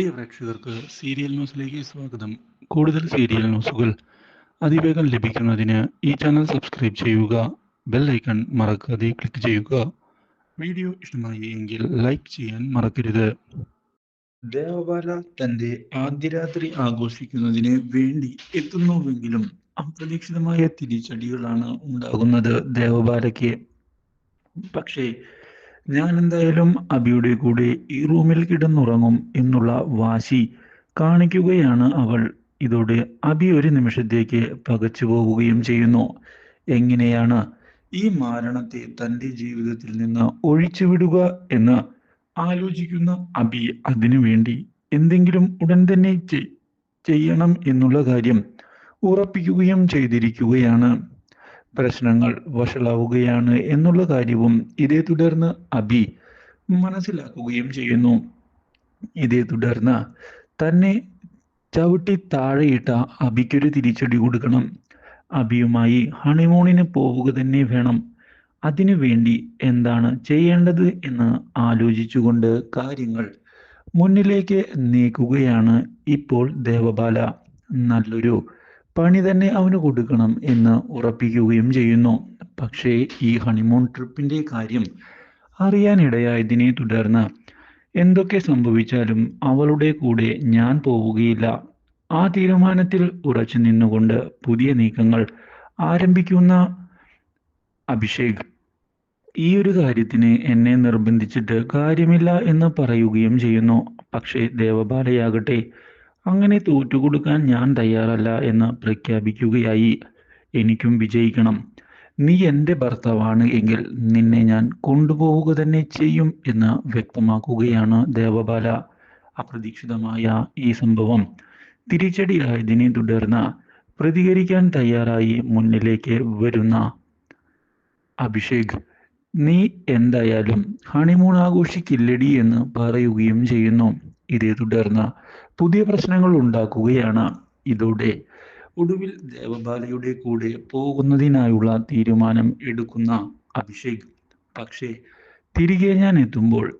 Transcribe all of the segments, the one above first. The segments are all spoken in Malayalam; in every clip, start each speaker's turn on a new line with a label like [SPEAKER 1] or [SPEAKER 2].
[SPEAKER 1] പ്രിയ പ്രേക്ഷകർക്ക് സീരിയൽ ന്യൂസിലേക്ക് സ്വാഗതം. കൂടുതൽ സീരിയൽ ന്യൂസുകൾ അതിവേഗം ലഭിക്കുന്നതിന് ഈ ചാനൽ സബ്സ്ക്രൈബ് ചെയ്യുക ബെൽ ഐക്കൺ മറക്കാതെ ക്ലിക്ക് ചെയ്യുക. വീഡിയോ ഇഷ്ടമായി എങ്കിൽ ലൈക്ക് ചെയ്യാൻ മറക്കരുത്. ദേവബാല തന്റെ ആദ്യ രാത്രി ആഘോഷിക്കുന്നതിന് വേണ്ടി എത്തുന്നുവെങ്കിലും അപ്രതീക്ഷിതമായ തിരിച്ചടികളാണ് ഉണ്ടാകുന്നത് ദേവബാലയ്ക്ക്. പക്ഷേ ഞാൻ എന്തായാലും അബിയുടെ കൂടെ ഈ റൂമിൽ കിടന്നുറങ്ങും എന്നുള്ള വാശി കാണിക്കുകയാണ് അവൾ. ഇതോടെ അബി ഒരു നിമിഷത്തേക്ക് പകച്ചു പോവുകയും ചെയ്യുന്നു. എങ്ങനെയാണ് ഈ മാരണത്തെ തന്റെ ജീവിതത്തിൽ നിന്ന് ഒഴിച്ചുവിടുക എന്ന് ആലോചിക്കുന്ന അബി അതിനുവേണ്ടി എന്തെങ്കിലും ഉടൻ തന്നെ ചെയ്യണം എന്നുള്ള കാര്യം ഉറപ്പിക്കുകയും ചെയ്തിരിക്കുകയാണ്. പ്രശ്നങ്ങൾ വഷളാവുകയാണ് എന്നുള്ള കാര്യവും ഇതേ തുടർന്ന് അബി മനസ്സിലാക്കുകയും ചെയ്യുന്നു. ഇതേ തുടർന്ന് തന്നെ ചവിട്ടി താഴെയിട്ട അബിക്കൊരു തിരിച്ചടി കൊടുക്കണം. അബിയുമായി ഹണിമൂണിന് പോവുക തന്നെ വേണം. അതിനു വേണ്ടി എന്താണ് ചെയ്യേണ്ടത് എന്ന് ആലോചിച്ചുകൊണ്ട് കാര്യങ്ങൾ മുന്നിലേക്ക് നീക്കുകയാണ് ഇപ്പോൾ ദേവബാല. നല്ലൊരു പണി തന്നെ അവന് കൊടുക്കണം എന്ന് ഉറപ്പിക്കുകയും ചെയ്യുന്നു. പക്ഷേ ഈ ഹണിമൂൺ ട്രിപ്പിന്റെ കാര്യം അറിയാനിടയായതിനെ തുടർന്ന് എന്തൊക്കെ സംഭവിച്ചാലും അവളുടെ കൂടെ ഞാൻ പോവുകയില്ല. ആ തീരുമാനത്തിൽ ഉറച്ചു നിന്നുകൊണ്ട് പുതിയ നീക്കങ്ങൾ ആരംഭിക്കുന്ന അഭിഷേക് ഈ ഒരു കാര്യത്തിന് എന്നെ നിർബന്ധിച്ചിട്ട് കാര്യമില്ല എന്ന് പറയുകയും ചെയ്യുന്നു. പക്ഷേ ദേവബാലയാകട്ടെ അങ്ങനെ തോറ്റുകൊടുക്കാൻ ഞാൻ തയ്യാറല്ല എന്ന് പ്രഖ്യാപിക്കുകയായി. എനിക്കും വിജയിക്കണം. നീ എന്റെ ഭർത്താവാണ് എങ്കിൽ നിന്നെ ഞാൻ കൊണ്ടുപോവുക തന്നെ ചെയ്യും എന്ന് വ്യക്തമാക്കുകയാണ് ദേവബാല. അപ്രതീക്ഷിതമായ ഈ സംഭവം തിരിച്ചടിയായതിനെ തുടർന്ന് പ്രതികരിക്കാൻ തയ്യാറായി മുന്നിലേക്ക് വരുന്ന അഭിഷേക് നീ എന്തായാലും ഹണിമൂൺ ആഘോഷിക്കില്ലടി എന്ന് പറയുകയും ചെയ്യുന്നു. ഇതേ തുടർന്ന് പുതിയ പ്രശ്നങ്ങൾ ഉണ്ടാക്കുകയാണ് ഇതോടെ. ഒടുവിൽ ദേവബാലയുടെ കൂടെ പോകുന്നതിനായുള്ള തീരുമാനം എടുക്കുന്ന അഭിഷേക്. പക്ഷേ തിരികെ ഞാൻ എത്തുമ്പോൾ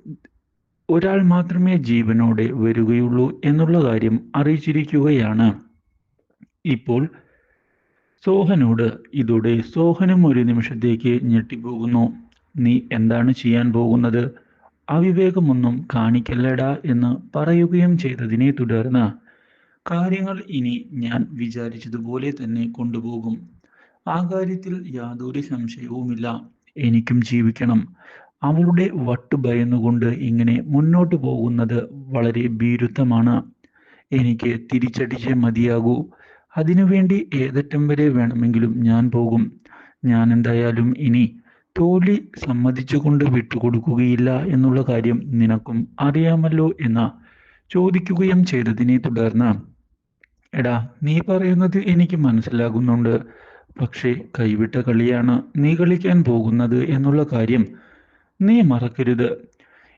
[SPEAKER 1] ഒരാൾ മാത്രമേ ജീവനോടെ വരികയുള്ളൂ എന്നുള്ള കാര്യം അറിയിച്ചിരിക്കുകയാണ്. ഇപ്പോൾ സോഹനോട് ഇതോടെ സോഹനും ഒരു നിമിഷത്തേക്ക് ഞെട്ടിപ്പോകുന്നു. നീ എന്താണ് ചെയ്യാൻ പോകുന്നത്? അവിവേകമൊന്നും കാണിക്കല്ലടാ എന്ന് പറയുകയും ചെയ്തതിനെ തുടർന്ന് കാര്യങ്ങൾ ഇനി ഞാൻ വിചാരിച്ചതുപോലെ തന്നെ കൊണ്ടുപോകും. ആ കാര്യത്തിൽ യാതൊരു സംശയവുമില്ല. എനിക്കും ജീവിക്കണം. അവളുടെ വട്ടു ഭയന്നുകൊണ്ട് ഇങ്ങനെ മുന്നോട്ട് പോകുന്നത് വളരെ ഭീരുത്വമാണ്. എനിക്ക് തിരിച്ചടിച്ചേ മതിയാകൂ. അതിനുവേണ്ടി ഏതറ്റം വരെ വേണമെങ്കിലും ഞാൻ പോകും. ഞാൻ എന്തായാലും ഇനി തോൽവി സമ്മതിച്ചുകൊണ്ട് വിട്ടുകൊടുക്കുകയില്ല എന്നുള്ള കാര്യം നിനക്കും അറിയാമല്ലോ എന്ന് ചോദിക്കുകയും ചെയ്തതിനെ തുടർന്ന് എടാ നീ പറയുന്നത് എനിക്ക് മനസ്സിലാകുന്നുണ്ട്. പക്ഷേ കൈവിട്ട കളിയാണ് നീ കളിക്കാൻ പോകുന്നത് എന്നുള്ള കാര്യം നീ മറക്കരുത്.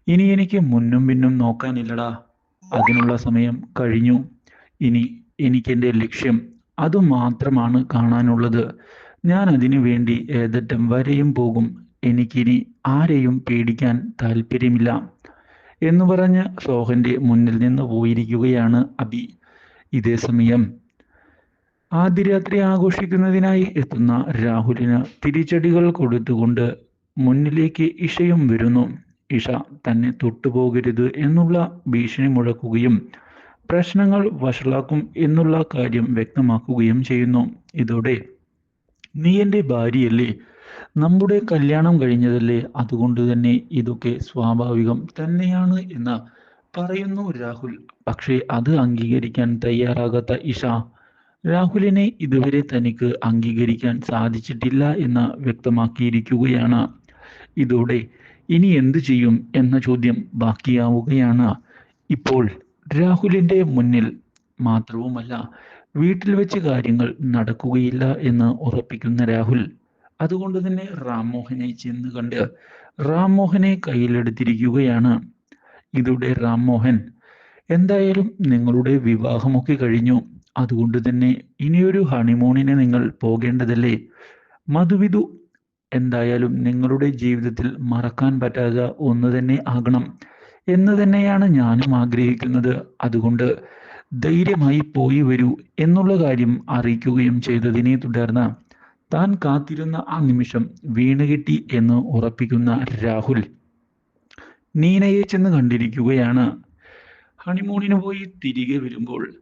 [SPEAKER 1] ഇനി എനിക്ക് മുന്നും പിന്നും നോക്കാനില്ലടാ. അതിനുള്ള സമയം കഴിഞ്ഞു. ഇനി എനിക്കെന്റെ ലക്ഷ്യം അതുമാത്രമാണ് കാണാനുള്ളത്. ഞാൻ അതിനു വേണ്ടി ഏതറ്റം വരെയും പോകും. എനിക്കിനി ആരെയും പേടിക്കാൻ താല്പര്യമില്ല എന്ന് പറഞ്ഞ് സോഹന്റെ മുന്നിൽ നിന്ന് പോയിരിക്കുകയാണ് അബി. ഇതേ സമയം ആദ്യ രാത്രി ആഘോഷിക്കുന്നതിനായി എത്തുന്ന രാഹുലിന് തിരിച്ചടികൾ കൊടുത്തുകൊണ്ട് മുന്നിലേക്ക് ഇഷയും വരുന്നു. ഇഷ തന്നെ തൊട്ടുപോകരുത് എന്നുള്ള ഭീഷണി മുഴക്കുകയും പ്രശ്നങ്ങൾ വഷളാക്കും എന്നുള്ള കാര്യം വ്യക്തമാക്കുകയും ചെയ്യുന്നു. ഇതോടെ നീ എന്റെ ഭാര്യയല്ലേ? നമ്മുടെ കല്യാണം കഴിഞ്ഞതല്ലേ? അതുകൊണ്ട് തന്നെ ഇതൊക്കെ സ്വാഭാവികം തന്നെയാണ് എന്ന് പറയുന്നു രാഹുൽ. പക്ഷേ അത് അംഗീകരിക്കാൻ തയ്യാറാകാത്ത ഇഷ. രാഹുലിനെ ഇതുവരെ തനിക്ക് അംഗീകരിക്കാൻ സാധിച്ചിട്ടില്ല എന്ന് വ്യക്തമാക്കിയിരിക്കുകയാണ്. ഇതോടെ ഇനി എന്തു ചെയ്യും എന്ന ചോദ്യം ബാക്കിയാവുകയാണ്. ഇപ്പോൾ രാഹുലിന്റെ മുന്നിൽ മാത്രവുമല്ല വീട്ടിൽ വെച്ച് കാര്യങ്ങൾ നടക്കുകയില്ല എന്ന് ഉറപ്പിക്കുന്ന രാഹുൽ അതുകൊണ്ട് തന്നെ റാംമോഹനെ ചെന്ന് കണ്ട് റാംമോഹനെ കയ്യിലെടുത്തിരിക്കുകയാണ്. ഇതോടെ റാംമോഹൻ എന്തായാലും നിങ്ങളുടെ വിവാഹമൊക്കെ കഴിഞ്ഞു. അതുകൊണ്ട് തന്നെ ഇനിയൊരു ഹണിമൂണിന് നിങ്ങൾ പോകേണ്ടതല്ലേ? മധുവിധു എന്തായാലും നിങ്ങളുടെ ജീവിതത്തിൽ മറക്കാൻ പറ്റാത്ത ഒന്ന് തന്നെ ആകണം. എന്ന് തന്നെയാണ് ഞാനും ആഗ്രഹിക്കുന്നത്. അതുകൊണ്ട് ധൈര്യമായി പോയി വരൂ എന്നുള്ള കാര്യം അറിയിക്കുകയും ചെയ്തതിനെ തുടർന്ന് താൻ കാത്തിരുന്ന ആ നിമിഷം വീണുകിട്ടി എന്ന് ഉറപ്പിക്കുന്ന രാഹുൽ നീനയെ ചെന്ന് കണ്ടിരിക്കുകയാണ്. ഹണിമൂണിന് പോയി തിരികെ വരുമ്പോൾ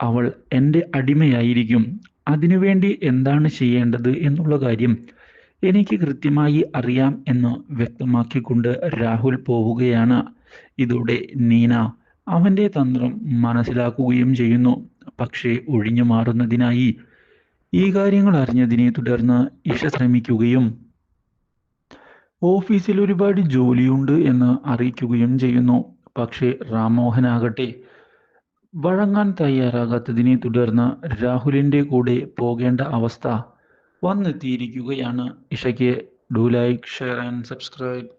[SPEAKER 1] അവൾ എന്റെ അടിമയായിരിക്കും. അതിനുവേണ്ടി എന്താണ് ചെയ്യേണ്ടത് എന്നുള്ള കാര്യം എനിക്ക് കൃത്യമായി അറിയാം എന്ന് വ്യക്തമാക്കിക്കൊണ്ട് രാഹുൽ പോവുകയാണ്. ഇതോടെ നീന അവന്റെ തന്ത്രം മനസ്സിലാക്കുകയും ചെയ്യുന്നു. പക്ഷേ ഒഴിഞ്ഞു മാറുന്നതിനായി ഈ കാര്യങ്ങൾ അറിഞ്ഞതിനെ തുടർന്ന് ഇഷ ശ്രമിക്കുകയും ഓഫീസിൽ ഒരുപാട് ജോലിയുണ്ട് എന്ന് അറിയിക്കുകയും ചെയ്യുന്നു. പക്ഷേ റാംമോഹനാകട്ടെ വഴങ്ങാൻ തയ്യാറാകാത്തതിനെ തുടർന്ന് രാഹുലിന്റെ കൂടെ പോകേണ്ട അവസ്ഥ വന്നെത്തിയിരിക്കുകയാണ്. ഇഷയ്ക്ക് do like share and subscribe.